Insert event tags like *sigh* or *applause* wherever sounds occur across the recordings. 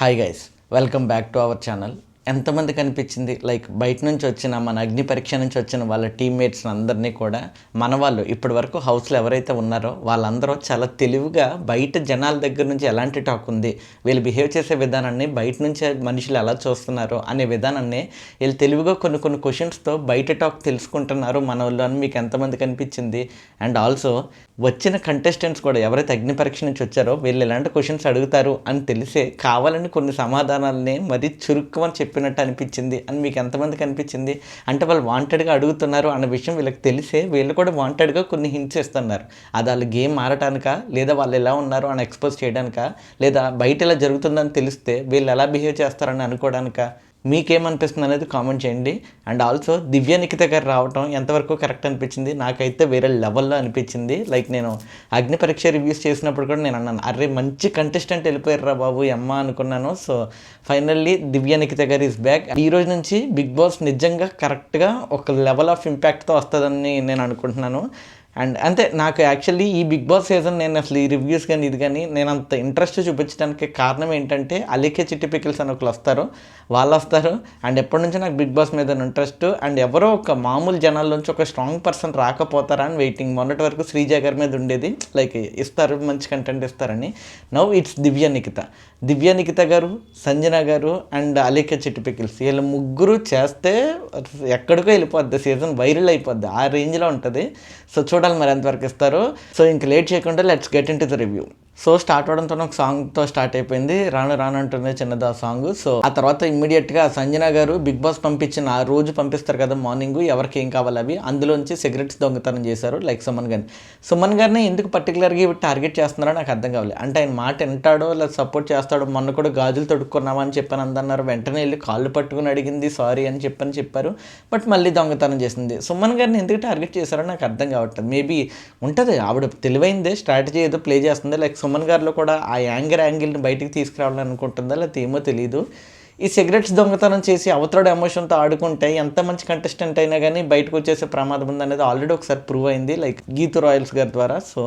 Hi guys welcome back to our channel ఎంతమంది కనిపించింది like బయట నుంచి వచ్చిన మన అగ్ని పరీక్ష నుంచి వచ్చిన వాళ్ళ టీమ్మేట్స్ అందరినీ కూడా మన వాళ్ళు ఇప్పటి వరకు హౌస్లో ఎవరైతే ఉన్నారో వాళ్ళందరూ చాలా తెలివిగా బయట జనాల దగ్గర నుంచి ఎలాంటి టాక్ ఉంది వీళ్ళు బిహేవ్ చేసే విధానాన్ని బయట నుంచి మనుషులు ఎలా చూస్తున్నారో అనే విధానాన్ని వీళ్ళు తెలివిగా కొన్ని కొన్ని క్వశ్చన్స్తో బయట టాక్ తెలుసుకుంటున్నారు మన వాళ్ళు అని మీకు ఎంతమంది కనిపించింది అండ్ ఆల్సో వచ్చిన కంటెస్టెంట్స్ కూడా ఎవరైతే అగ్ని పరీక్ష నుంచి వచ్చారో వీళ్ళు ఎలాంటి క్వశ్చన్స్ అడుగుతారు అని తెలిసే కావాలని కొన్ని సమాధానాలని మరీ చురుక్కుమని చెప్పినట్టు అనిపించింది అని మీకు ఎంతమందికి అనిపించింది? అంటే వాళ్ళు వాంటెడ్గా అడుగుతున్నారు అన్న విషయం వీళ్ళకి తెలిసే వీళ్ళు కూడా వాంటెడ్గా కొన్ని హింట్స్ ఇస్తున్నారు. అది వాళ్ళు గేమ్ మారటానికా? లేదా వాళ్ళు ఎలా ఉన్నారు అని ఎక్స్పోజ్ చేయడానికా? లేదా బయట ఇలా జరుగుతుందని తెలిస్తే వీళ్ళు ఎలా బిహేవ్ చేస్తారని అనుకోవడానికా మీకేమనిపిస్తుంది అనేది కామెంట్ చేయండి. అండ్ ఆల్సో దివ్య నిఖిత గారు రావటం ఎంతవరకు కరెక్ట్ అనిపించింది? నాకైతే వేరే లెవెల్లో అనిపించింది. లైక్ నేను అగ్ని పరీక్ష రివ్యూస్ చేసినప్పుడు కూడా నేను అన్నాను అరే మంచి కంటెస్టెంట్ వెళ్ళిపోయారా బాబు అమ్మ అనుకున్నాను. సో ఫైనల్లీ దివ్య నిఖిత గారు ఈజ్ బ్యాక్ ఈ రోజు నుంచి బిగ్ బాస్ నిజంగా కరెక్ట్గా ఒక లెవెల్ ఆఫ్ ఇంపాక్ట్తో వస్తుందని నేను అనుకుంటున్నాను. అండ్ అంతే నాకు యాక్చువల్లీ ఈ బిగ్ బాస్ సీజన్ నేను అసలు ఈ రివ్యూస్ కానీ ఇది కానీ నేను అంత ఇంట్రెస్ట్ చూపించడానికి కారణం ఏంటంటే అలికే చిట్టి పికిల్స్ అని ఒకరు వస్తారు. వాళ్ళు వస్తారు. అండ్ ఎప్పటి నుంచి నాకు బిగ్ బాస్ మీద ఇంట్రెస్ట్ అండ్ ఎవరో ఒక మామూలు జనాల నుంచి ఒక స్ట్రాంగ్ పర్సన్ రాకపోతారా అని వెయిటింగ్ మొన్నటి వరకు శ్రీజ గారి మీద ఉండేది. లైక్ ఇస్తారు మంచి కంటెంట్ ఇస్తారని. Now it's Divya Nikhita. దివ్య నిఖిత గారు సంజన గారు అండ్ అలికే చిట్టి పికిల్స్. వీళ్ళు ముగ్గురు చేస్తే ఎక్కడికో వెళ్ళిపోద్ది. సీజన్ వైరల్ అయిపోద్ది. ఆ రేంజ్లో ఉంటుంది. సో చూడాలి మరి ఎంతవరకు ఇస్తారు. సో ఇంక లేట్ చేయకుండా let's get into the review. So start అవడంతో ఒక సాంగ్తో స్టార్ట్ అయిపోయింది. రాను రాను అంటుంది చిన్నది ఆ సాంగ్. సో ఆ తర్వాత ఇమ్మీడియట్గా సంజన గారు బిగ్ బాస్ పంపించిన ఆ రోజు పంపిస్తారు కదా మార్నింగ్ ఎవరికి ఏం కావాలి అవి అందులోంచి సిగరెట్స్ దొంగతనం చేశారు లైక్ సుమన్ గారిని. సుమన్ గారిని ఎందుకు పర్టికులర్గా ఇవి టార్గెట్ చేస్తున్నారో నాకు అర్థం కావాలి అంటే ఆయన మాట వింటాడో లేదా సపోర్ట్ చేస్తాడో మొన్న కూడా గాజులు తొడుక్కున్నామా అని చెప్పాను అందన్నారు. వెంటనే వెళ్ళి కాళ్ళు పట్టుకుని అడిగింది సారీ అని చెప్పని చెప్పారు. బట్ మళ్ళీ దొంగతనం చేసింది. సుమన్ గారిని ఎందుకు టార్గెట్ చేశారో నాకు అర్థం కావట్లేదు. మేబీ ఉంటుంది ఆవిడ తెలివైందే స్ట్రాటజీ ఏదో ప్లే చేస్తుంది లైక్ సుమన్ గారిలో కూడా ఆ యాంగర్ యాంగిల్ని బయటికి తీసుకురావాలని అనుకుంటుందా లేకపోతే ఏమో తెలియదు ఈ సిగరెట్స్ దొంగతనం చేసి అవతల ఎమోషన్తో ఆడుకుంటే ఎంత మంచి కంటెస్టెంట్ అయినా కానీ బయటకు వచ్చేసే ప్రమాదం ఉంది అనేది ఆల్రెడీ ఒకసారి ప్రూవ్ అయింది. లైక్ గీతు రాయల్స్ గారి ద్వారా. సో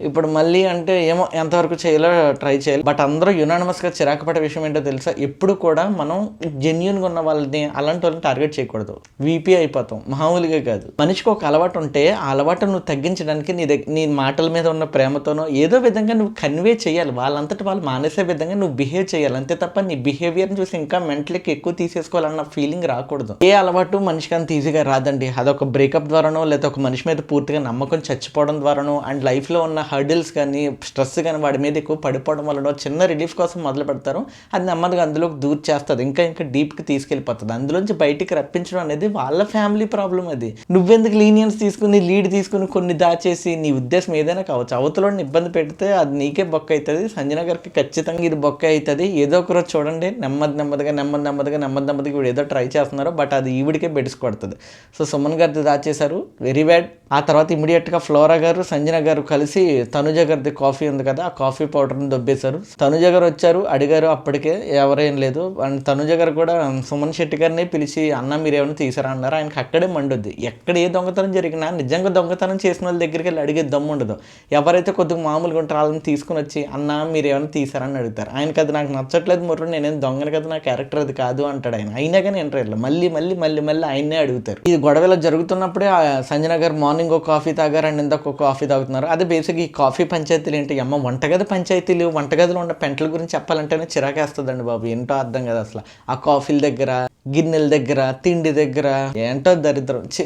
ఇప్పుడు మళ్ళీ అంటే ఏమో ఎంతవరకు చేయాలో ట్రై చేయాలి. బట్ అందరూ యునానిమస్గా చిరాకు పడే విషయం ఏంటో తెలుసా? ఎప్పుడు కూడా మనం జెన్యున్గా ఉన్న వాళ్ళని అలాంటి వాళ్ళని టార్గెట్ చేయకూడదు. వీపీ అయిపోతాం. మామూలుగా కాదు. మనిషికి ఒక అలవాటు ఉంటే ఆ అలవాటు నువ్వు తగ్గించడానికి నీ దగ్గర నీ మాటల మీద ఉన్న ప్రేమతోనో ఏదో విధంగా నువ్వు కన్వే చేయాలి. వాళ్ళంతటి వాళ్ళు మానేసే విధంగా నువ్వు బిహేవ్ చేయాలి. అంతే తప్ప నీ బిహేవియర్ని చూసి ఇంకా మెంటల్కి ఎక్కువ తీసేసుకోవాలన్న ఫీలింగ్ రాకూడదు. ఏ అలవాటు మనిషికి అంత ఈజీగా రాదండి. అదొక బ్రేకప్ ద్వారానో లేదా ఒక మనిషి మీద పూర్తిగా నమ్మకం చచ్చిపోవడం ద్వారానో అండ్ లైఫ్లో ఉన్న హర్డిల్స్ కానీ స్ట్రెస్ కానీ వాడి మీద ఎక్కువ పడిపోవడం వలన చిన్న రిలీఫ్ కోసం మొదలు పెడతారు. అది నెమ్మదిగా అందులోకి దూర్ చేస్తుంది. ఇంకా ఇంకా డీప్కి తీసుకెళ్ళిపోతుంది. అందులోంచి బయటికి రప్పించడం అనేది వాళ్ళ ఫ్యామిలీ ప్రాబ్లం అది. నువ్వెందుకు లీనియన్స్ తీసుకుని లీడ్ తీసుకుని కొన్ని దాచేసి నీ ఉద్దేశం ఏదైనా కావచ్చు. అవతలని ఇబ్బంది పెడితే అది నీకే బొక్క అవుతుంది సంజన గారికి ఖచ్చితంగా ఇది బొక్క అవుతుంది ఏదో ఒక రోజు చూడండి. నెమ్మది నెమ్మదిగా నెమ్మది నెమ్మదిగా నెమ్మది నెమ్మదిగా ఇప్పుడు ఏదో ట్రై చేస్తున్నారు బట్ అది ఈవిడికే బెడిసి కొడుతుంది. సో సుమన్ గారిది దాచేశారు. Very bad. ఆ తర్వాత ఇమీడియట్గా ఫ్లోరా గారు సంజన గారు కలిసి తనుజ గారిది కాఫీ ఉంది కదా ఆ కాఫీ పౌడర్ని దొబ్బేశారు. తనుజ గారు వచ్చారు అడిగారు అప్పటికే ఎవరేం లేదు. అండ్ తనుజ గారు కూడా సుమన్ శెట్టి గారిని పిలిచి అన్న మీరు ఏమైనా తీసారా? అన్నారు. ఆయనకి అక్కడే మండుద్ది. ఎక్కడ ఏ దొంగతనం జరిగినా నిజంగా దొంగతనం చేసిన వాళ్ళ దగ్గరికి వెళ్ళి అడిగే దమ్ము ఉండదు. ఎవరైతే కొద్దిగా మామూలుగా ఉంటారో వాళ్ళని తీసుకుని వచ్చి అన్న మీరు ఏమైనా తీసారని అడుగుతారు. ఆయనకి అది నాకు నచ్చట్లేదు ముర్రు నేనేం దొంగను కదా నా క్యారెక్టర్ అది కాదు అంటాడు ఆయన. అయినా కానీ ఇంటర్వ్యూలో మళ్ళీ మళ్ళీ మళ్ళీ మళ్ళీ ఆయన్నే అడుగుతారు. ఇది గొడవలో జరుగుతున్నప్పుడే ఆ గారు మార్నింగ్ ఒక కాఫీ తాగారు అండ్ ఇందాక ఒక కాఫీ తాగుతున్నారు. అదే బేసిక్ కాఫీ పంచాయతీలు ఏంటి? అమ్మ వంటగది పంచాయతీలు వంటగదిలో ఉన్న పెంటల గురించి చెప్పాలంటేనే చిరాకేస్తుందండి బాబు. ఏంటో అర్థం కదా అసలు. ఆ కాఫీల దగ్గర గిన్నెల దగ్గర తిండి దగ్గర ఏంటో దరిద్రం. చి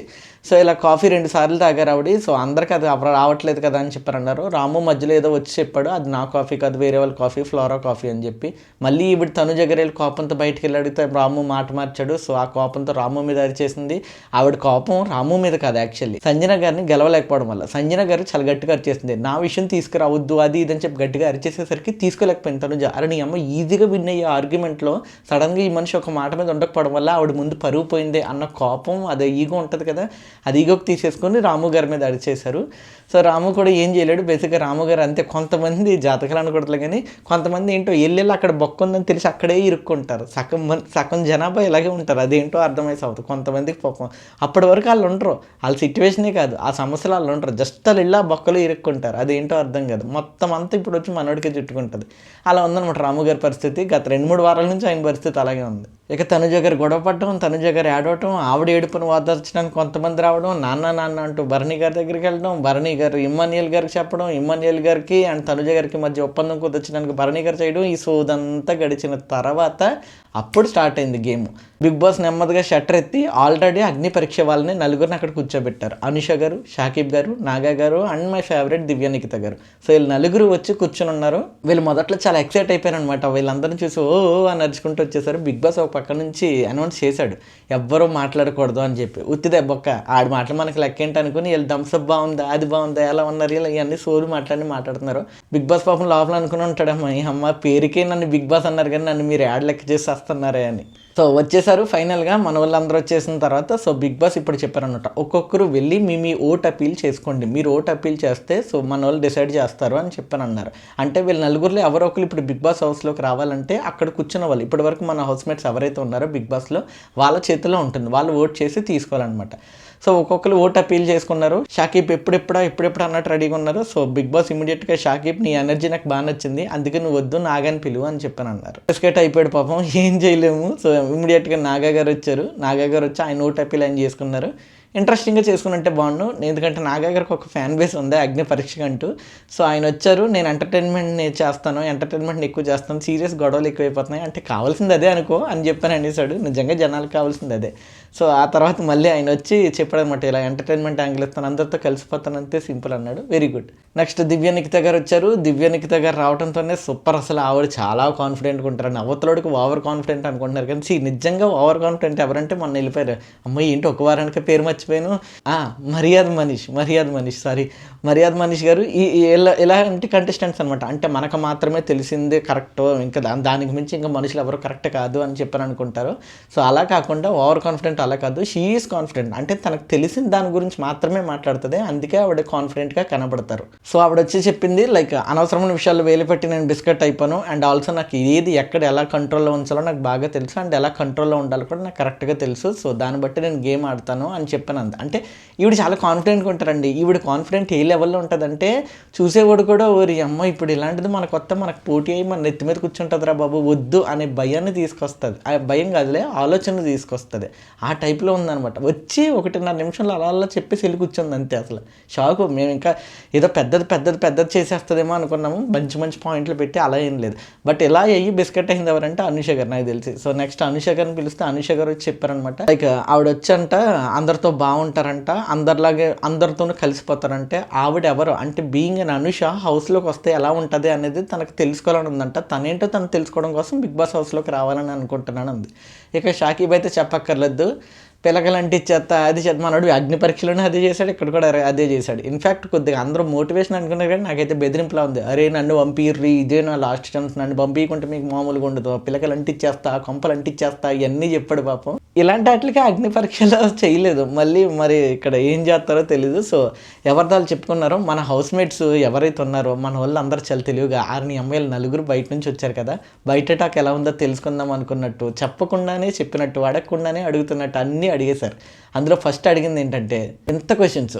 సో ఇలా కాఫీ రెండు సార్లు తాగారు ఆవిడ. సో అందరికి అది అప్పుడు రావట్లేదు కదా అని చెప్పారు అన్నారు రాము మధ్యలో ఏదో వచ్చి చెప్పాడు అది నా కాఫీ కాదు వేరే వాళ్ళ కాఫీ ఫ్లోరా కాఫీ అని చెప్పి. మళ్ళీ ఇప్పుడు తను దగ్గర కోపంతో బయటికి వెళ్ళి అడిగితే రాము మాట మార్చాడు. సో ఆ కోపంతో రాము మీద అరిచేసింది ఆవిడ కోపం రాము మీద కాదు యాక్చువల్లీ. సంజన గారిని గెలవలేకపోవడం వల్ల. సంజన గారు చాలా గట్టిగా అరిచేసింది నా విషయం తీసుకురావద్దు అది ఇది అని చెప్పి గట్టిగా అరిచేసేసరికి తీసుకోలేకపోయింది తను అరే నీ అమ్మ ఈజీగా విన్ అయ్యే ఆర్గ్యుమెంట్లో సడన్గా ఈ మనిషి ఒక మాట మీద ఉండకపోవడం వల్ల ఆవిడ ముందు పరుగు పోయింది అన్న కోపం అది ఈగో ఉంటుంది కదా. అది ఈగోకి తీసేసుకొని రాము గారి మీద అడిచేశారు సో రాము కూడా ఏం చేయలేడు. బేసిక్గా రాము గారు అంతే కొంతమంది జాతకాలు అనకూడదు కానీ కొంతమంది ఏంటో ఎల్లెళ్ళు అక్కడ బొక్క ఉందని తెలిసి అక్కడే ఇరుక్కుంటారు. సగం సగం జనాభా ఇలాగే ఉంటారు. అదేంటో అర్థమై అవుతుంది కొంతమందికి పాపం అప్పటి వరకు వాళ్ళు ఉండరు. వాళ్ళ సిచ్యువేషనే కాదు. ఆ సమస్యలు వాళ్ళు ఉండరు. జస్ట్ వాళ్ళు ఇళ్ళ బొక్కలు ఇరుక్కుంటారు. అదేంటో అర్థం కాదు. మొత్తం అంతా ఇప్పుడు వచ్చి మనోడికే చుట్టుకుంటుంది. అలా ఉందన్నమాట రాము గారి పరిస్థితి. గత రెండు మూడు వారాల నుంచి ఆయన పరిస్థితి అలాగే ఉంది. ఇక తనుజ గారు గొడవ పడటం తనుజ గారు ఏడవటం ఆవిడ ఏడుపును వాదర్చడానికి కొంతమంది రావడం నాన్న నాన్న అంటూ భరణి గారి దగ్గరికి వెళ్ళడం భరణి గారు ఇమ్మాన్యుయల్ గారికి చెప్పడం ఇమ్మాన్యుయల్ గారికి అండ్ తనుజ గారికి మధ్య ఒప్పందం కుదర్చడానికి భరణి గారు చేయడం ఈ సోదంతా గడిచిన తర్వాత అప్పుడు స్టార్ట్ అయింది గేమ్ బిగ్ బాస్ నెమ్మదిగా షట్టర్ ఎత్తి ఆల్రెడీ అగ్ని పరీక్ష వాళ్ళని నలుగురిని అక్కడ కూర్చోబెట్టారు. అనుష గారు Shakib garu Naga garu and my favourite Divya Nikhita garu. So వీళ్ళు నలుగురు వచ్చి కూర్చొని ఉన్నారు. వీళ్ళు మొదట్లో చాలా ఎక్సైట్ అయిపోయారు అనమాట వీళ్ళందరిని చూసి ఓ ఓ అని నడుచుకుంటూ వచ్చేసారు బిగ్ బాస్ ఒక పక్క నుంచి అనౌన్స్ చేశాడు. ఎవ్వరూ మాట్లాడకూడదు అని చెప్పి ఉత్తిదే బొక్క ఆడి మాటలు మనకి లెక్క ఏంటి అనుకుని వీళ్ళు థమ్స్అప్ బాగుందా అది బాగుందా ఎలా ఉన్నారు ఇలా ఇవన్నీ సోలు మాట్లాడి మాట్లాడుతున్నారు. బిగ్ బాస్ పాపం లోపల అనుకుని ఉంటాడమ్మా ఈ అమ్మ పేరుకే నన్ను బిగ్ బాస్ అన్నారు కానీ నన్ను మీరు యాడ్ లెక్క చేసి వస్తున్నారే అని. సో వచ్చేసారు ఫైనల్గా మన వాళ్ళందరూ వచ్చేసిన తర్వాత సో బిగ్ బాస్ ఇప్పుడు చెప్పారనమాట ఒక్కొక్కరు వెళ్ళి మీ మీ ఓట్ అపీల్ చేసుకోండి మీరు ఓట్ అపీల్ చేస్తే సో మన వాళ్ళు డిసైడ్ చేస్తారు అని చెప్పని అన్నారు అంటే వీళ్ళు నలుగురిలో ఎవరో ఒకరు ఇప్పుడు బిగ్ బాస్ హౌస్లోకి రావాలంటే అక్కడ కూర్చున్న వాళ్ళు ఇప్పటి వరకు మన హౌస్ మేట్స్ ఎవరైతే ఉన్నారో బిగ్ బాస్లో వాళ్ళ చేతిలో ఉంటుంది వాళ్ళు ఓట్ చేసి తీసుకోవాలన్నమాట. సో ఒక్కొక్కరు ఓట్ అపీల్ చేసుకున్నారు. షాకీప్ ఎప్పుడెప్పుడా ఎప్పుడెప్పుడు అన్నట్టు రెడీగా ఉన్నారు. సో బిగ్ బాస్ ఇమీడియట్గా షాకీప్ నీ ఎనర్జీ నాకు బాగా నచ్చింది. అందుకే నువ్వు వద్దు నాగాని పిలువు అని చెప్పాను అన్నారు బిస్కెట్ అయిపోయాడు పాపం. *laughs* ఏం చేయలేము. సో ఇమీడియట్గా నాగా గారు వచ్చారు. నాగా గారు వచ్చి ఆయన ఓట్ అపీల్ ఆయన చేసుకున్నారు. ఇంట్రెస్టింగ్గా చేసుకున్నట్టే బాగుండు. ఎందుకంటే నాగా గారికి ఒక ఫ్యాన్ బేస్ ఉంది అగ్ని పరీక్ష అంటూ. సో ఆయన వచ్చారు. నేను ఎంటర్టైన్మెంట్ని చేస్తాను. ఎంటర్టైన్మెంట్ని ఎక్కువ చేస్తాను. సీరియస్ గొడవలు ఎక్కువైపోతున్నాయి. అంటే కావాల్సింది అదే అనుకో అని చెప్పాను అనేసాడు. నిజంగా జనాలకు కావాల్సింది అదే. సో ఆ తర్వాత మళ్ళీ ఆయన వచ్చి చెప్పడనమాట అనమాట ఇలా ఎంటర్టైన్మెంట్ యాంగిల్ ఇస్తాను అందరితో కలిసిపోతాను అంతే సింపుల్ అన్నాడు. Very good next Divya Nikhita garu వచ్చారు. దివ్య నిఖిత గారు రావడంతోనే సూపర్ అసలు. ఆవిడ చాలా కాన్ఫిడెంట్గా ఉంటారు. అవతలోడికి ఓవర్ కాన్ఫిడెంట్ అనుకుంటున్నారు. కానీ సీ నిజంగా ఓవర్ కాన్ఫిడెంట్ ఎవరంటే మొన్న వెళ్ళిపోయారు. అమ్మాయి ఏంటి ఒక వారానికి పేరు మర్చిపోయాను? ఆ, మర్యాద మనీష్ మర్యాద మనీష్ సారీ మర్యాద మనీష్ గారు ఈ ఇలా ఇలాంటి కంటెస్టెంట్స్ అనమాట అంటే మనకు మాత్రమే తెలిసిందే కరెక్ట్ ఇంకా దాని దానికి మించి ఇంకా మనుషులు ఎవరు కరెక్ట్ కాదు అని చెప్పని అనుకుంటారు సో అలా కాకుండా ఓవర్ కాన్ఫిడెంట్ అలా కాదు. షీఈస్ కాన్ఫిడెంట్ అంటే తనకు తెలిసిన దాని గురించి మాత్రమే మాట్లాడుతుంది. అందుకే ఆవిడ కాన్ఫిడెంట్గా కనబడతారు. సో ఆవిడ వచ్చి చెప్పింది లైక్ అనవసరమైన విషయాలు వేలు పెట్టి నేను బిస్కెట్ అయిపోను. అండ్ ఆల్సో నాకు ఏది ఎక్కడ ఎలా కంట్రోల్లో ఉంచాలో నాకు బాగా తెలుసు. అండ్ ఎలా కంట్రోల్లో ఉండాలో కూడా నాకు కరెక్ట్గా తెలుసు. సో దాన్ని బట్టి నేను గేమ్ ఆడతాను అని చెప్పాను అంత అంటే ఈవిడ చాలా కాన్ఫిడెంట్గా ఉంటారండి. ఈవిడ కాన్ఫిడెంట్ ఏ లెవెల్లో ఉంటుందంటే చూసేవాడు కూడా ఓరి అమ్మ ఇప్పుడు ఇలాంటిది మన కొత్త మనకు పోటీ అయ్యి మన నెత్తి మీద కూర్చుంటుందిరా బాబు. వద్దు అనే భయాన్ని తీసుకొస్తుంది. ఆ భయం కాదులే ఆలోచన తీసుకొస్తుంది. ఆ ఆ టైప్లో ఉందనమాట వచ్చి ఒకటిన్నర నిమిషంలో అలా అలా చెప్పేసి వెళ్ళి కూర్చుంది అంతే అసలు. షాక్ మేము ఇంకా ఏదో పెద్దది పెద్దది పెద్దది చేసేస్తుందేమో అనుకున్నాము. మంచి మంచి పాయింట్లు పెట్టి అలా ఏం లేదు. బట్ ఇలా అయ్యి బిస్కెట్ అయింది ఎవరంటే అనుష గారు నాకు తెలిసి. సో నెక్స్ట్ అనుష గారిని పిలిస్తే అనుష గారు వచ్చి చెప్పారనమాట లైక్ ఆవిడ వచ్చంట అందరితో బాగుంటారంట అందరిలాగే అందరితోనూ కలిసిపోతారంటే ఆవిడ ఎవరు? అంటే బీయింగ్ అని అనుష హౌస్లోకి వస్తే ఎలా ఉంటుంది అనేది తనకు తెలుసుకోవాలని ఉందంట. తనేంటో తను తెలుసుకోవడం కోసం బిగ్ బాస్ హౌస్లోకి రావాలని అనుకుంటున్నాను అంది ఇక షాకీబ్ అయితే చెప్పక్కర్లేదు. పిలకలంటే చెత్త అది చెత్త మనోడు అగ్ని పరీక్షలోనే అదే చేశాడు ఇక్కడ కూడా అదే చేశాడు. ఇన్ఫ్యాక్ట్ కొద్దిగా అందరూ మోటివేషన్ అనుకున్నారు కానీ నాకైతే బెదిరింపులా ఉంది. అరే నన్ను పంపిర్రి ఇదే నా లాస్ట్ ఛాన్స్ నన్ను పంపించుకుంటే మీకు మామూలుగా ఉండదు. పిలకలు అంటిచ్చేస్తా కొంపలు అంటిచ్చేస్తా ఇవన్నీ చెప్పాడు పాపం. ఇలాంటి వాటికి అగ్ని పరీక్షలో చేయలేదు. మళ్ళీ మరి ఇక్కడ ఏం చేస్తారో తెలీదు. సో ఎవరిదాలు చెప్పుకున్నారో మన హౌస్ మేట్స్ ఎవరైతే ఉన్నారో మన వాళ్ళు అందరూ చాలా తెలివిగా ఆరుని అమ్మాయిలు నలుగురు బయట నుంచి వచ్చారు కదా బయట టాక్ ఎలా ఉందో తెలుసుకుందాం అనుకున్నట్టు చెప్పకుండానే చెప్పినట్టు అడగకుండానే అడుగుతున్నట్టు అన్నీ అడిగేశారు. అందులో ఫస్ట్ అడిగింది ఏంటంటే ఎంత క్వశ్చన్స్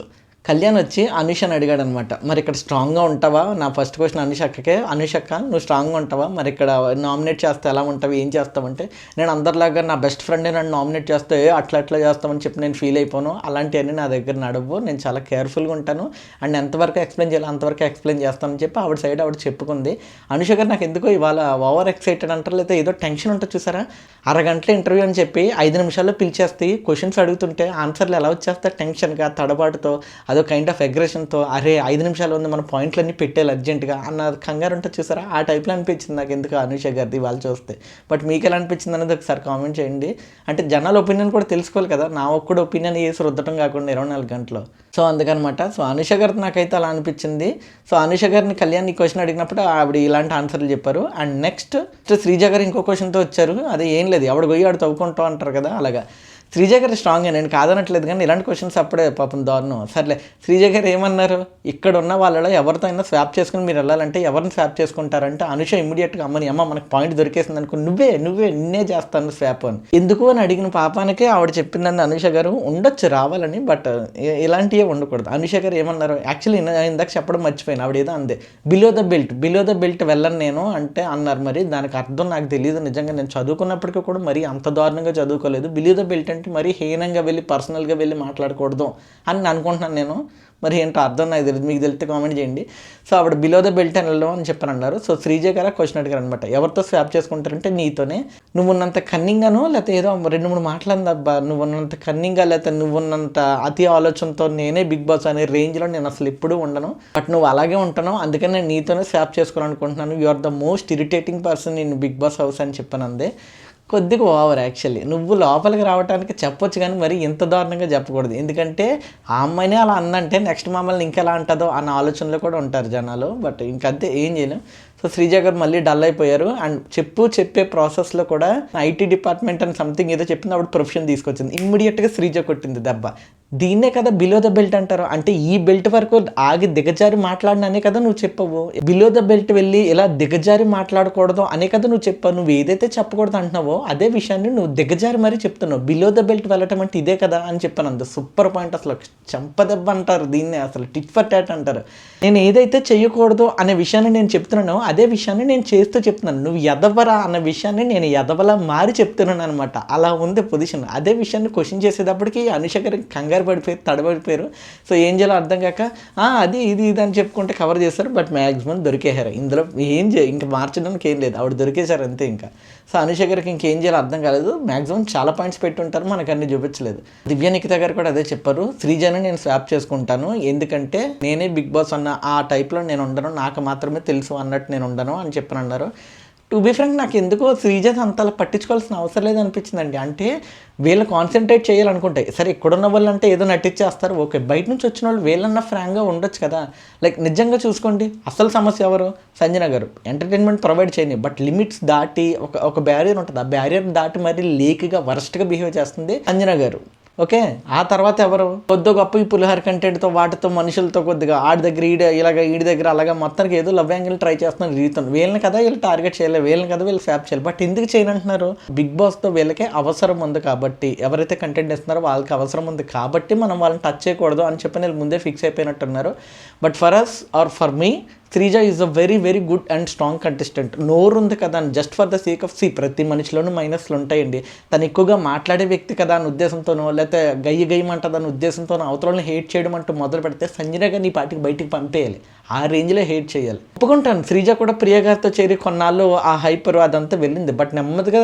కళ్యాణ్ వచ్చి అనుషని అడిగాడు అనమాట మరి ఇక్కడ స్ట్రాంగ్గా ఉంటావా? నా ఫస్ట్ క్వశ్చన్ అనుషక్కకే అక్కకే అక్క నువ్వు స్ట్రాంగ్గా ఉంటావా? మరి ఇక్కడ నామినేట్ చేస్తే ఎలా ఉంటావు? ఏం చేస్తావంటే నేను అందరిలాగా నా బెస్ట్ ఫ్రెండే నన్ను నామినేట్ చేస్తే అట్లా అట్లా చేస్తామని చెప్పి నేను ఫీల్ అయిపోను. అలాంటివన్నీ నా దగ్గర నడవు. నేను చాలా కేర్ఫుల్గా ఉంటాను. అండ్ ఎంతవరకు ఎక్స్ప్లెయిన్ చేయాలి అంతవరకు ఎక్స్ప్లెయిన్ చేస్తానని చెప్పి ఆవిడ సైడ్ ఆవిడ చెప్పుకుంది. అనుష గారు నాకు ఎందుకో ఇవాళ ఓవర్ ఎక్సైటెడ్ అంటారు లేదా ఏదో టెన్షన్ ఉంటుంది చూసారా? అరగంటలో ఇంటర్వ్యూ అని చెప్పి ఐదు నిమిషాల్లో పిలిచేస్తే క్వశ్చన్స్ అడుగుతుంటే ఆన్సర్లు ఎలా వచ్చేస్తా టెన్షన్గా తడబాటుతో అదో కైండ్ ఆఫ్ అగ్రెషన్తో అరే ఐదు నిమిషాలు ఉంది మన పాయింట్లన్నీ పెట్టేయాలి అర్జెంటుగా అన్న కంగారు ఉంటుంది చూసారా? ఆ టైప్లో అనిపించింది నాకు ఎందుకు అనుష గారిది వాళ్ళు చూస్తే. బట్ మీకు ఎలా అనిపించింది అనేది ఒకసారి కామెంట్ చేయండి. అంటే జనాల ఒపీనియన్ కూడా తెలుసుకోవాలి కదా. నా ఒక్కడు ఒపీనియన్ వేసి రుద్దటం కాకుండా ఇరవై నాలుగు గంటలు. సో అందుకనమాట. సో అనుష గారితో నాకైతే అలా అనిపించింది. సో అనుష గారిని కళ్యాణ్ ఈ క్వశ్చన్ అడిగినప్పుడు ఆవిడ ఇలాంటి ఆన్సర్లు చెప్పారు. అండ్ నెక్స్ట్ శ్రీజ గారు ఇంకో క్వశ్చన్తో వచ్చారు. అదే ఏం లేదు. ఆవిడ పోయి ఆడు తవ్వుకుంటాం అంటారు కదా అలాగా. శ్రీజ గారు స్ట్రాంగ్ నేను కాదనట్లేదు కానీ ఇలాంటి క్వశ్చన్స్ అప్పుడే పాపం దారుణం. సర్లే శ్రీజ గారు ఏమన్నారు? ఇక్కడ ఉన్న వాళ్ళలో ఎవరితో అయినా స్వాప్ చేసుకుని మీరు వెళ్ళాలంటే ఎవరిని స్వాప్ చేసుకుంటారంటే అనుష ఇమ్మీడియట్గా అమ్మని అమ్మ మనకు పాయింట్ దొరికేసింది అనుకో నువ్వే నువ్వే నిన్నే చేస్తాను స్వాప్ అని. ఎందుకు అని అడిగిన పాపానికి ఆవిడ చెప్పిందని అనుష గారు ఉండొచ్చు రావాలని బట్ ఇలాంటివే ఉండకూడదు. అనుష గారు ఏమన్నారు? యాక్చువల్లీ ఇందాక చెప్పడం మర్చిపోయాను ఆవిడ ఏదో అందే. Below the belt below the belt వెళ్ళను నేను అంటే అన్నారు మరి. దానికి అర్థం నాకు తెలియదు నిజంగా నేను చదువుకున్నప్పటికీ కూడా మరీ అంత దారుణంగా చదువుకోలేదు. బిలో ద బెల్ట్ అంటే మరీ హీనంగా వెళ్ళి పర్సనల్గా వెళ్ళి మాట్లాడకూడదు అని అనుకుంటున్నాను నేను. మరి ఏంటో అర్థం నాకు తెలియదు మీకు తెలిస్తే కామెంట్ చేయండి. సో ఆవిడ బిలో ద బెల్ట్ అని వెళ్ళడం అని చెప్పని అన్నారు సో శ్రీజ గారు క్వశ్చన్ అడిగారు అనమాట ఎవరితో స్వాప్ చేసుకుంటారంటే నీతోనే. నువ్వు ఉన్నంత కన్నింగాను లేకపోతే ఏదో రెండు మూడు మాట్లాడిందబ్బా నువ్వు ఉన్నంత కన్నింగా లేకపోతే నువ్వు ఉన్నంత అతి ఆలోచనతో నేనే బిగ్ బాస్ అనే రేంజ్లో నేను అసలు ఎప్పుడూ ఉండను. బట్ నువ్వు అలాగే ఉంటాను అందుకని నేను నీతోనే స్వాప్ చేసుకోవాలనుకుంటున్నాను. You are the most irritating person నేను బిగ్ బాస్ హౌస్ అని చెప్పాను అందే కొద్దిగా ఓవర్ యాక్చువల్లీ. నువ్వు లోపలికి రావడానికి చెప్పొచ్చు కానీ మరి ఇంత దారుణంగా చెప్పకూడదు. ఎందుకంటే ఆ అమ్మాయినే అలా అందంటే నెక్స్ట్ మమ్మల్ని ఇంకెలా అంటుందో అన్న ఆలోచనలో కూడా ఉంటారు జనాలు. బట్ ఇంకంతే ఏం చేయలేం. సో శ్రీజ గారు మళ్ళీ డల్ అయిపోయారు. అండ్ చెప్పు చెప్పే ప్రాసెస్లో కూడా ఐటీ డిపార్ట్మెంట్ అని సంథింగ్ ఏదో చెప్పింది అప్పుడు ప్రొఫెషన్ తీసుకొచ్చింది. ఇమ్మీడియట్గా శ్రీజ కొట్టింది దెబ్బ. దీన్నే కదా బిలో ద బెల్ట్ అంటారు. అంటే ఈ బెల్ట్ వరకు ఆగి దిగజారి మాట్లాడిననే కదా నువ్వు చెప్పవు. బిలో ద బెల్ట్ వెళ్ళి ఇలా దిగజారి మాట్లాడకూడదు అనే కదా నువ్వు చెప్పావు. నువ్వు ఏదైతే చెప్పకూడదు అంటున్నావో అదే విషయాన్ని నువ్వు దిగజారి మరీ చెప్తున్నావు. బిలో ద బెల్ట్ వెళ్ళటం అంటే ఇదే కదా అని చెప్పాను అంత సూపర్ పాయింట్ అసలు. చెంపదెబ్బ అంటారు దీన్నే అసలు. టిట్ ఫర్ టాట్ అంటారు. నేను ఏదైతే చేయకూడదు అనే విషయాన్ని నేను చెప్తున్నానో అదే విషయాన్ని నేను చేస్తూ చెప్తున్నాను. నువ్వు ఎదవరా అన్న విషయాన్ని నేను ఎదవలా మారి చెప్తున్నాను అనమాట అలా ఉంది పొజిషన్ అదే విషయాన్ని క్వశ్చన్ చేసేటప్పటికి అనుషకరి కంగారు కంగారు పడిపోయారు తడబడిపోయారు. సో ఏం చేయాలో అర్థం కాక అది ఇది ఇది అని చెప్పుకుంటే కవర్ చేస్తారు. బట్ మ్యాక్సిమం దొరికేశారు. ఇందులో ఏం చే ఇంకా మార్చడానికి ఏం లేదు. ఆవిడ దొరికేశారు అంతే ఇంకా. సో అనుష గారికి ఇంకేం చేయాలో అర్థం కాలేదు. మ్యాక్సిమం చాలా పాయింట్స్ పెట్టి ఉంటారు మనకు అన్ని చూపించలేదు. దివ్య నిఖిత గారు కూడా అదే చెప్పారు. శ్రీజని నేను స్వాప్ చేసుకుంటాను. ఎందుకంటే నేనే బిగ్ బాస్ అన్న ఆ టైప్లో నేను ఉండను. నాకు మాత్రమే తెలుసు అన్నట్టు నేను ఉండను అని చెప్పని అన్నారు టు బీ ఫ్రాంక్ నాకు ఎందుకో అంత అంతలా పట్టించుకోవాల్సిన అవసరం లేదు అనిపించిందండి అంటే వీళ్ళు కాన్సన్ట్రేట్ చేయాలనుకుంటే సరే ఇక్కడున్న వాళ్ళు అంటే ఏదో నటించేస్తారు ఓకే బయట నుంచి వచ్చిన వాళ్ళు వీళ్ళన్నా ఫ్రాంక్గా ఉండొచ్చు కదా. లైక్ నిజంగా చూసుకోండి అసలు సమస్య ఎవరు? సంజన గారు. ఎంటర్టైన్మెంట్ ప్రొవైడ్ చేయని బట్ లిమిట్స్ దాటి ఒక ఒక బ్యారియర్ ఉంటుంది. ఆ బ్యారియర్ దాటి మరీ లీక్గా వరస్ట్గా బిహేవ్ చేస్తుంది సంజన గారు. ఓకే? ఆ తర్వాత ఎవరు? కొద్ది గొప్ప ఈ పులిహార కంటెంట్తో వాటితో మనుషులతో కొద్దిగా ఆడి దగ్గర ఈడ ఇలాగ ఈడి దగ్గర అలాగా మొత్తానికి ఏదో లవ్ యాంగిల్ ట్రై చేస్తున్నారు రీతులు వీళ్ళని కదా వీళ్ళు టార్గెట్ చేయలేదు వీళ్ళని కదా వీళ్ళు ఫ్యాప్ చేయాలి బట్ ఎందుకు చేయనంటున్నారు? బిగ్ బాస్తో వీళ్ళకే అవసరం ఉంది కాబట్టి ఎవరైతే కంటెంట్ ఇస్తున్నారో వాళ్ళకి అవసరం ఉంది కాబట్టి మనం వాళ్ళని టచ్ చేయకూడదు అని చెప్పి వీళ్ళు ముందే fix అయిపోయినట్టున్నారు. But for us or for me Sreeja is a very very good and strong contestant నోరు ఉంది కదా అని just for the sake of C ప్రతి మనిషిలోనూ మైనస్లు ఉంటాయండి. తను ఎక్కువగా మాట్లాడే వ్యక్తి కదా అని ఉద్దేశంతోనో లేకపోతే గయ్య గయ్యమంటది అనే ఉద్దేశంతోనో అవతలని హేట్ చేయడం అంటూ మొదలు పెడితే సంజనగా నీ పాటికి బయటికి పంపేయాలి. ఆ రేంజ్లో హేట్ చేయాలి. ఒప్పుకుంటాను శ్రీజ కూడా ప్రియ గారితో చేరి కొన్నాళ్ళు ఆ హైపర్ అదంతా వెళ్ళింది. బట్ నెమ్మదిగా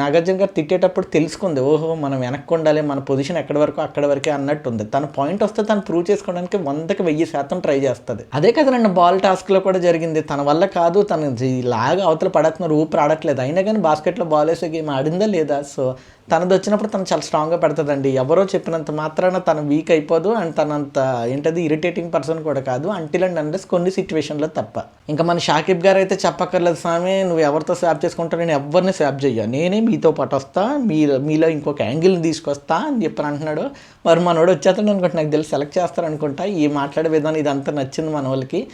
నాగార్జున గారు తిట్టేటప్పుడు తెలుసుకుంది. ఓహో మనం వెనక్కి ఉండాలి మన పొజిషన్ ఎక్కడి వరకు అక్కడ వరకే అన్నట్టు ఉంది తన పాయింట్ వస్తే తను ప్రూవ్ చేసుకోవడానికి వందకి వెయ్యి శాతం ట్రై చేస్తుంది. అదే కదండి బాల్ టాస్క్లో కూడా జరిగింది. తన వల్ల కాదు తను లాగా అవతల పడుతున్నారు ఊపిరి ఆడట్లేదు. అయినా కానీ బాస్కెట్లో బాల్ వేసే గేమ్ ఆడిందా లేదా? సో తనది వచ్చినప్పుడు తను చాలా స్ట్రాంగ్గా పెడుతుందండి. ఎవరో చెప్పినంత మాత్రాన తను వీక్ అయిపోదు అండ్ తనంత ఏంటది ఇరిటేటింగ్ పర్సన్ కూడా కాదు. అంటిల్ అండ్ అండర్స్ కొన్ని సిచ్యువేషన్లో తప్ప. ఇంకా మన షాకిబ్ గారు అయితే చెప్పక్కర్లేదు స్వామి నువ్వు ఎవరితో స్వాప్ చేసుకుంటావు నేను ఎవరిని స్వాప్ చెయ్య నేనే మీతో పాటు వస్తా మీ మీలో ఇంకొక యాంగిల్ని తీసుకొస్తా అని చెప్పని అంటున్నాడు. మరి మనోడు వచ్చేస్తాడు అనుకుంటా నాకు తెలిసి సెలెక్ట్ చేస్తారు అనుకుంటా ఈ మాట్లాడే విధానం ఇదంతా నచ్చింది మన వాళ్ళకి.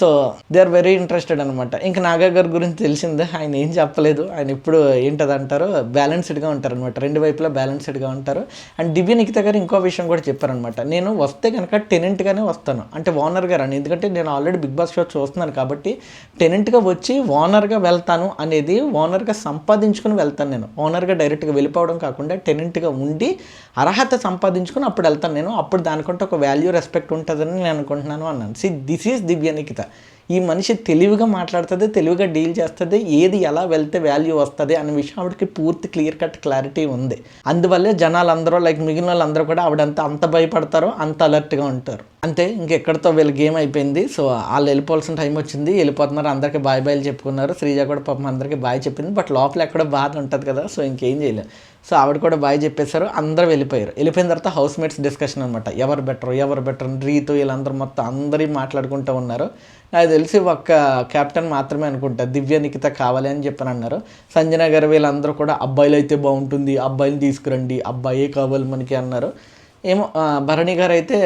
So they are very interested అనమాట ఇంకా నాగా గారి గురించి తెలిసిందే ఆయన ఏం చెప్పలేదు. ఆయన ఇప్పుడు ఏంటది అంటారు? బ్యాలెన్స్డ్గా ఉంటారనమాట రెండు వైపులా బ్యాలెన్స్డ్గా ఉంటారు. అండ్ దివ్య నిఖిత గారు ఇంకో విషయం కూడా చెప్పారనమాట. నేను వస్తే కనుక టెనెంట్గానే వస్తాను. అంటే ఓనర్ గారు అని. ఎందుకంటే నేను ఆల్రెడీ బిగ్ బాస్ షో చూస్తున్నాను కాబట్టి టెనెంట్గా వచ్చి ఓనర్గా వెళ్తాను అనేది ఓనర్గా సంపాదించుకుని వెళ్తాను నేను. ఓనర్గా డైరెక్ట్గా వెళ్ళిపోవడం కాకుండా టెనెంట్గా ఉండి అర్హత సంపాదించుకుని అప్పుడు వెళ్తాను నేను. అప్పుడు దానికంటే ఒక వాల్యూ రెస్పెక్ట్ ఉంటుందని నేను అనుకుంటున్నాను అన్నాను. See this is Divya Nikhita. ఈ మనిషి తెలివిగా మాట్లాడుతుంది తెలివిగా డీల్ చేస్తుంది ఏది ఎలా వెళ్తే వాల్యూ వస్తుంది అనే విషయం ఆవిడకి పూర్తి క్లియర్ కట్ క్లారిటీ ఉంది. అందువల్లే జనాలు అందరూ లైక్ మిగిలిన వాళ్ళందరూ కూడా ఆవిడంతా అంత భయపడతారో అంత అలర్ట్గా ఉంటారు. అంతే ఇంకెక్కడితో వీళ్ళ గేమ్ అయిపోయింది. సో వాళ్ళు వెళ్ళిపోవాల్సిన టైం వచ్చింది. వెళ్ళిపోతున్నారు అందరికీ బాయ్ బాయ్ చెప్పుకున్నారు. శ్రీజ కూడా పాపం అందరికీ బాయ్ చెప్పింది. బట్ లోపల ఎక్కడో బాధ ఉంటుంది కదా సో ఇంకేం చేయలేదు సో ఆవిడ కూడా బాయ్ చెప్పేశారు. అందరూ వెళ్ళిపోయారు. వెళ్ళిపోయిన తర్వాత హౌస్ మేట్స్ డిస్కషన్ అనమాట ఎవరు బెటర్ ఎవరు బెటర్ రీతు వీళ్ళందరూ మొత్తం అందరి మాట్లాడుకుంటూ ఉన్నారు. నాకు తెలిసి ఒక్క కెప్టెన్ మాత్రమే అనుకుంటా. దివ్య నిఖిత కావాలి అని చెప్పని అన్నారు. సంజన గారు వీళ్ళందరూ కూడా అబ్బాయిలు అయితే బాగుంటుంది. అబ్బాయిలు తీసుకురండి. అబ్బాయే కావాలి మనకి అన్నారు. ఏమో భరణి గారు అయితే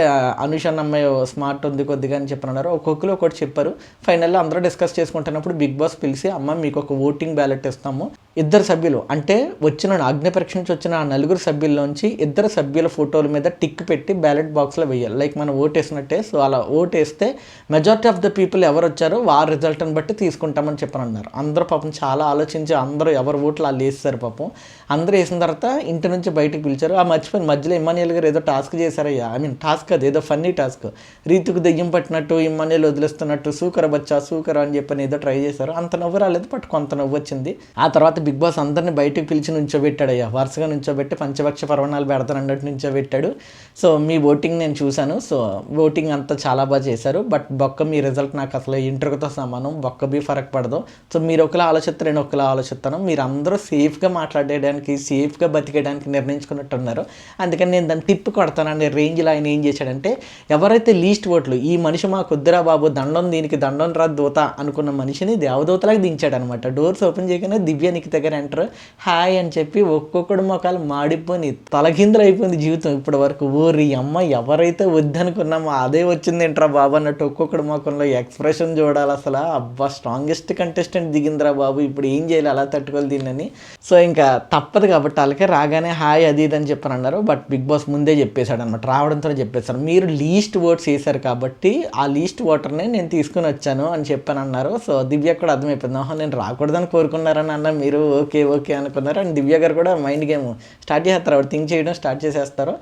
అనుషన్ అమ్మాయి స్మార్ట్ ఉంది కొద్దిగా అని చెప్పి అన్నారు ఒక్కొక్కరు ఒకటి చెప్పారు. ఫైనల్లో అందరూ డిస్కస్ చేసుకుంటున్నప్పుడు బిగ్ బాస్ పిలిచి అమ్మ మీకు ఒక ఓటింగ్ బ్యాలెట్ ఇస్తాము. ఇద్దరు సభ్యులు అంటే వచ్చిన అగ్ని పరీక్ష నుంచి వచ్చిన ఆ నలుగురు సభ్యుల్లోంచి ఇద్దరు సభ్యుల ఫోటోల మీద టిక్ పెట్టి బ్యాలెట్ బాక్స్లో వేయాలి. లైక్ మనం ఓట్ వేసినట్టే సో అలా ఓట్ వేస్తే మెజారిటీ ఆఫ్ ద పీపుల్ ఎవరు వచ్చారో వారి రిజల్ట్ని బట్టి తీసుకుంటామని చెప్పని అన్నారు అందరూ పాపం చాలా ఆలోచించి అందరూ ఎవరు ఓట్లు వాళ్ళు వేస్తారు పాపం. అందరూ వేసిన తర్వాత ఇంటి నుంచి బయటకు పిలిచారు. ఆ మర్చిపోయిన. మధ్యలో ఇమ్మానియల్ గారు ఏదో టాస్క్ చేశారయ్యా. ఐ మీన్ టాస్క్ అది ఏదో ఫన్నీ టాస్క్. రీతుకు దెయ్యం పట్టినట్టు ఇమ్మనేలు వదిలేస్తున్నట్టు సూకర బచ్చా సూకర అని చెప్పని ఏదో ట్రై చేశారు. అంత నవ్వు రాలేదు బట్ కొంత నవ్వు వచ్చింది. ఆ తర్వాత బిగ్ బాస్ అందరిని బయటకు పిలిచి నుంచోబెట్టాడయ్యా. వరుసగా నుంచోబెట్టి పంచపక్ష పర్వణాలు పెడతాను అన్నట్టు నుంచోబెట్టాడు. సో మీ ఓటింగ్ నేను చూశాను. సో ఓటింగ్ అంతా చాలా బాగా చేశారు. బట్ బొక్క మీ రిజల్ట్ నాకు అసలు ఇంటర్వ్యూతో సమానం. బొక్క బి ఫరక్ పడదు. సో మీరు ఒకలా ఆలోచిస్తారు నేను ఒకలా ఆలోచిస్తాను. మీరు అందరూ సేఫ్గా మాట్లాడేయడానికి సేఫ్గా బతికేయడానికి నిర్ణయించుకున్నట్టున్నారు. అందుకని నేను దాన్ని టిప్ కొడతానని రేంజ్లో ఆయన ఏం చేశాడంటే ఎవరైతే లీస్ట్ ఓట్లు ఈ మనిషి మా కుద్దురా బాబు దండం దీనికి దండం రా దూత అనుకున్న మనిషిని దేవదూతలకు దించాడనమాట. డోర్స్ ఓపెన్ చేయగానే దివ్య నీకు దగ్గర ఎంటర్ హాయ్ అని చెప్పి ఒక్కొక్కడు మొక్కలు మాడిపోయి తలకిందులు అయిపోయింది జీవితం ఇప్పటి వరకు ఊరి అమ్మ ఎవరైతే వద్దనుకున్నామో అదే వచ్చింది ఏంట్రా బాబు అన్నట్టు ఒక్కొక్కడు మొఖంలో ఎక్స్ప్రెషన్ చూడాలి అసలు. అబ్బా స్ట్రాంగెస్ట్ కంటెస్టెంట్ దిగిందిరా బాబు ఇప్పుడు ఏం చేయాలి అలా తట్టుకోవాలి దీన్ని సో ఇంకా తప్పదు కాబట్టి వాళ్ళకి రాగానే హాయ్ అది ఇది అని చెప్పని అన్నారు బట్ బిగ్ బాస్ ముందే చెప్పేశాడు అనమాట రావడంతో చెప్పేశారు. మీరు లీస్ట్ వర్డ్స్ వేశారు కాబట్టి ఆ లీస్ట్ వాటర్నే నేను తీసుకుని వచ్చాను అని చెప్పాను అన్నారు సో దివ్య కూడా అర్థమైపోయింది. ఆహా నేను రాకూడదని కోరుకున్నారని అన్న మీరు ఓకే ఓకే అనుకున్నారు. అండ్ దివ్య గారు కూడా మైండ్ గేమ్ స్టార్ట్ చేస్తారు ఆవిడ థింక్ చేయడం స్టార్ట్ చేసేస్తారు.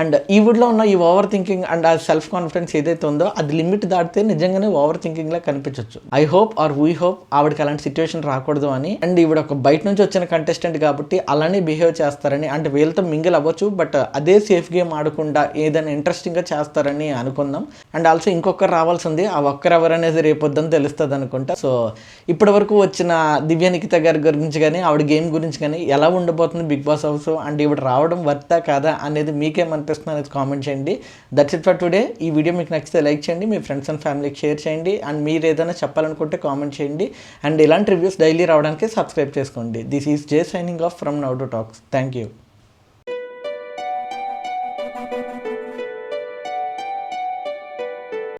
అండ్ ఈవిడ్లో ఉన్న ఈ ఓవర్ థింకింగ్ అండ్ ఆ సెల్ఫ్ కాన్ఫిడెన్స్ ఏదైతే ఉందో అది లిమిట్ దాటితే నిజంగానే ఓవర్ థింకింగ్లా కనిపించవచ్చు I hope or we hope ఆవిడకి అలాంటి సిచ్యువేషన్ రాకూడదు అని. అండ్ ఈవిడ ఒక బయట నుంచి వచ్చిన కంటెస్టెంట్ కాబట్టి అలానే బిహేవ్ చేస్తారని అంటే వీళ్ళతో మింగిల్ అవ్వచ్చు బట్ అదే సేఫ్ గేమ్ ఆడకుండా ఏదైనా ఇంట్రెస్టింగ్గా చేస్తారని అనుకుందాం. అండ్ ఆల్సో ఇంకొకరు రావాల్సింది ఆ ఒక్కరు ఎవరనేది రేపొద్దని తెలుస్తుంది అనుకుంటా. సో ఇప్పటి వరకు వచ్చిన దివ్య నిఖిత గారి గురించి కానీ ఆవిడ గేమ్ గురించి కానీ ఎలా ఉండబోతుంది బిగ్ బాస్ హౌస్? అండ్ ఈవిడ రావడం వర్తా కాదా? అనేది మీకేమనిపిస్తుంది అనేది కామెంట్ చేయండి. దట్స్ ఇట్ ఫర్ టుడే ఈ వీడియో మీకు నచ్చితే లైక్ చేయండి. మీ ఫ్రెండ్స్ అండ్ ఫ్యామిలీకి షేర్ చేయండి. అండ్ మీరు ఏదైనా చెప్పాలనుకుంటే కామెంట్ చేయండి. అండ్ ఇలాంటి రివ్యూస్ డైలీ రావడానికి సబ్స్క్రైబ్ చేసుకోండి. This is J signing off from now to talks thank you